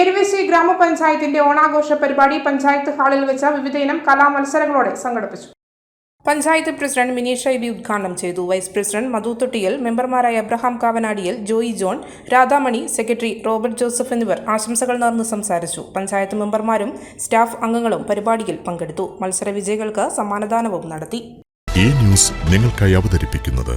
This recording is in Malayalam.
ഏരുവേശി ഗ്രാമപഞ്ചായത്തിന്റെ ഓണാഘോഷ പരിപാടി പഞ്ചായത്ത് ഹാളിൽ വെച്ച വിവിധയിനം കലാമത്സരങ്ങളോടെ സംഘടിപ്പിച്ചു. പഞ്ചായത്ത് പ്രസിഡന്റ് മിനി ഷൈബി ഉദ്ഘാടനം ചെയ്തു. വൈസ് പ്രസിഡന്റ് മധു തൊട്ടിയൽ മെമ്പർമാരായ Abraham Kavanadiyil Joy John Radhamani secretary Robert Joseph എന്നിവർ ആശംസകൾ നേർന്ന് സംസാരിച്ചു. പഞ്ചായത്ത് മെമ്പർമാരും സ്റ്റാഫ് അംഗങ്ങളും പരിപാടിയിൽ പങ്കെടുത്തു. മത്സര വിജയികൾക്ക് സമ്മാനദാനവും നടത്തി. ഈ ന്യൂസ് നിങ്ങൾക്കായി അവതരിപ്പിക്കുന്നത്